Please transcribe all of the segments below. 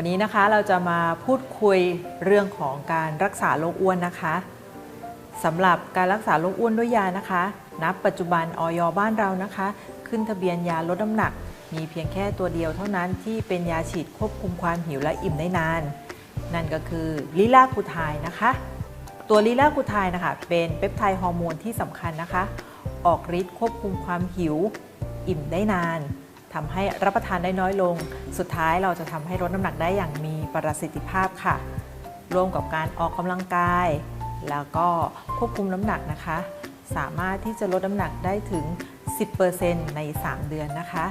วันนี้นะคะเราจะมาพูดคุยเรื่องของการรักษาโรคอ้วนนะคะสำหรับการรักษาโรคอ้วนด้วยยานะคะนับปัจจุบันออยบ้านเรานะคะ ขึ้นทะเบียนยาลดน้ำหนัก มีเพียงแค่ตัวเดียวเท่านั้นที่เป็นยาฉีดควบคุมความหิวและอิ่มได้นาน นั่นก็คือลิลาคูไทายนะคะ ตัวลิลาคูไทายนะคะเป็นเปปไทด์ฮอร์โมนที่สำคัญนะคะ ออกฤทธิ์ควบคุมความหิว อิ่มได้นาน ทำให้รับประทานได้น้อยลง สุดท้ายเราจะทำให้ลดน้ำหนักได้อย่างมีประสิทธิภาพค่ะ ร่วมกับการออกกำลังกาย แล้วก็ควบคุมน้ำหนักนะคะ สามารถที่จะลดน้ำหนักได้ถึง 10%ใน 3 เดือนนะคะ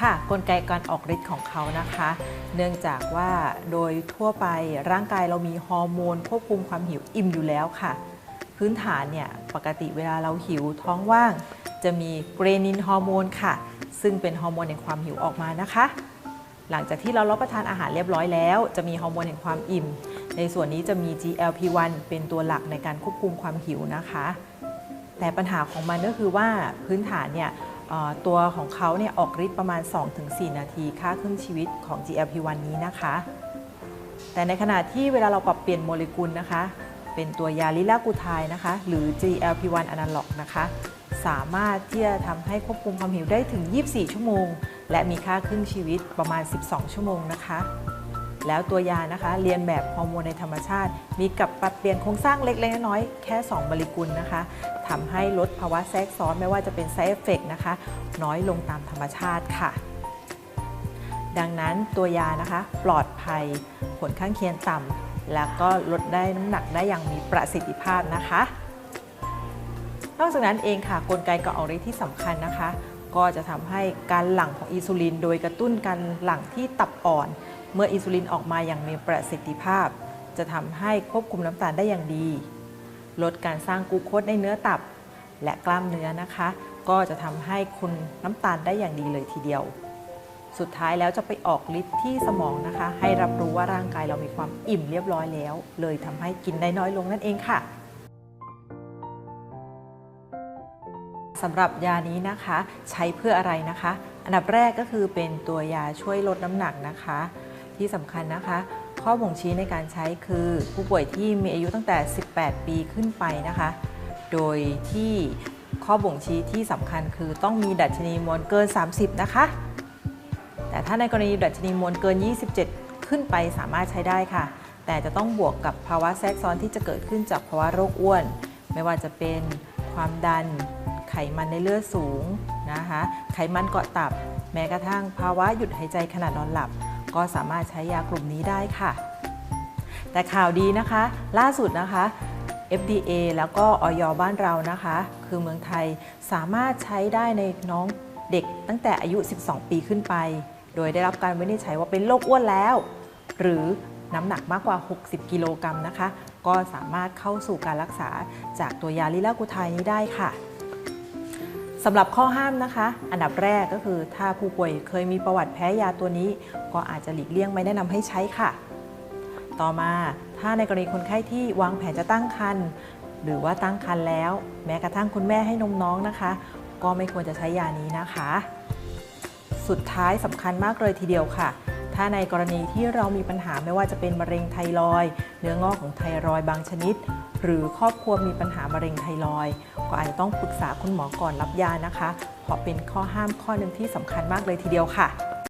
ค่ะกลไกการออกฤทธิ์ของเขานะคะ เนื่องจากว่าโดยทั่วไปร่างกายเรามีฮอร์โมนควบคุมความหิวอิ่มอยู่แล้วค่ะ พื้นฐานเนี่ยปกติเวลาเราหิวท้องว่าง จะมีเกรนินฮอร์โมนค่ะ ซึ่งเป็นฮอร์โมนแห่งความหิวออกมานะคะ หลังจากที่เรารับประทานอาหารเรียบร้อยแล้ว จะมีฮอร์โมนแห่งความอิ่ม ในส่วนนี้จะมี GLP-1 เป็นตัวหลักในการควบคุมความหิวนะคะ แต่ปัญหาของมันก็คือว่าพื้นฐานเนี่ยตัวของเขาเนี่ยออกฤทธิ์ประมาณ 2-4 นาทีค่าครึ่งชีวิตของ GLP-1 นี้นะคะ แต่ในขณะที่เวลาเราปรับเปลี่ยนโมเลกุลนะคะ เป็นตัวยาลิลากูไทายนะคะ หรือ GLP-1 อนาล็อกนะคะ สามารถที่จะทำให้ควบคุมความหิวได้ถึง 24 ชั่วโมง และมีค่าครึ่งชีวิตประมาณ 12 ชั่วโมงนะคะ แล้วตัวยานะคะเรียนแบบฮอร์โมนในธรรมชาติ มีกับปรับเปลี่ยนโครงสร้างเล็กๆน้อยๆแค่ 2 โมเลกุลนะคะทำให้ลดภาวะแทรกซ้อนไม่ว่าจะเป็น side effect นะคะ น้อยลงตามธรรมชาติค่ะ ดังนั้นตัวยานะคะปลอดภัยผลข้างเคียงต่ำแล้วก็ลดได้น้ำหนักได้อย่างมีประสิทธิภาพนะคะ นอกจากนั้นเองค่ะกลไกการออกฤทธิ์ที่สำคัญนะคะ ก็จะทำให้การหลั่งของอินซูลิน โดยกระตุ้นการหลั่งที่ตับอ่อน เมื่ออินซูลินออกมาอย่างมีประสิทธิภาพ จะทำให้ควบคุมน้ำตาลได้อย่างดี ลดการสร้างกลูโคสในเนื้อตับ และกล้ามเนื้อนะคะ ก็จะทำให้คุณน้ำตาลได้อย่างดีเลยทีเดียว สุดท้ายแล้วจะไปออกฤทธิ์ที่สมองนะคะ ให้รับรู้ว่าร่างกายเรามีความอิ่มเรียบร้อยแล้ว เลยทำให้กินได้น้อยลงนั่นเองค่ะ สำหรับยานี้นะคะ ใช้เพื่ออะไรนะคะ อันดับแรกก็คือเป็นตัวยาช่วยลดน้ำหนักนะคะ ที่สำคัญนะคะ ข้อบ่งชี้ในการใช้คือผู้ป่วยที่มีอายุตั้งแต่ 18 ปีขึ้นไปนะคะ โดยที่ข้อบ่งชี้ที่สำคัญคือต้องมีดัชนีมวลเกิน 30 นะคะ แต่ถ้าในกรณีดัชนีมวลเกิน 27 ขึ้นไปสามารถใช้ได้ค่ะ แต่จะต้องบวกกับภาวะแทรกซ้อนที่จะเกิดขึ้นจากภาวะโรคอ้วน ไม่ว่าจะเป็นความดัน ไขมันในเลือดสูงนะคะ ไขมันเกาะตับ แม้กระทั่งภาวะหยุดหายใจขณะนอนหลับ ก็สามารถใช้ยากลุ่มนี้ได้ค่ะ แต่ข่าวดีนะคะ ล่าสุดนะคะ FDA แล้วก็ออยบ้านเรานะคะ คือเมืองไทยสามารถใช้ได้ในน้องเด็กตั้งแต่อายุ 12 ปีขึ้นไป โดยได้รับการวินิจฉัยว่าเป็นโรคอ้วนแล้ว หรือน้ำหนักมากกว่า 60 กิโลกรัมนะคะ ก็สามารถเข้าสู่การรักษาจากตัวยาลิลากูไทยนี้ได้ค่ะ สำหรับข้อห้ามนะคะ อันดับแรกก็คือ ถ้าผู้ป่วยเคยมีประวัติแพ้ยาตัวนี้ ก็อาจจะหลีกเลี่ยงไม่แนะนำให้ใช้ค่ะ ต่อมาถ้าในกรณีคนไข้ที่วางแผนจะตั้งครรภ์หรือว่าตั้งครรภ์แล้ว แม้กระทั่งคุณแม่ให้นมน้องนะคะ ก็ไม่ควรจะใช้ยานี้นะคะ สุดท้ายสำคัญมากเลยทีเดียวค่ะ ถ้าในกรณีที่เรามีปัญหาไม่ว่าจะเป็นมะเร็งไทรอยเนื้องอกของไทรอยบางชนิด หรือครอบครัวมีปัญหามะเร็งไทรอยก็อาจจะต้องปรึกษาคุณหมอก่อนรับยานะคะเพราะเป็นข้อห้ามข้อหนึ่งที่สำคัญมากเลยทีเดียวค่ะ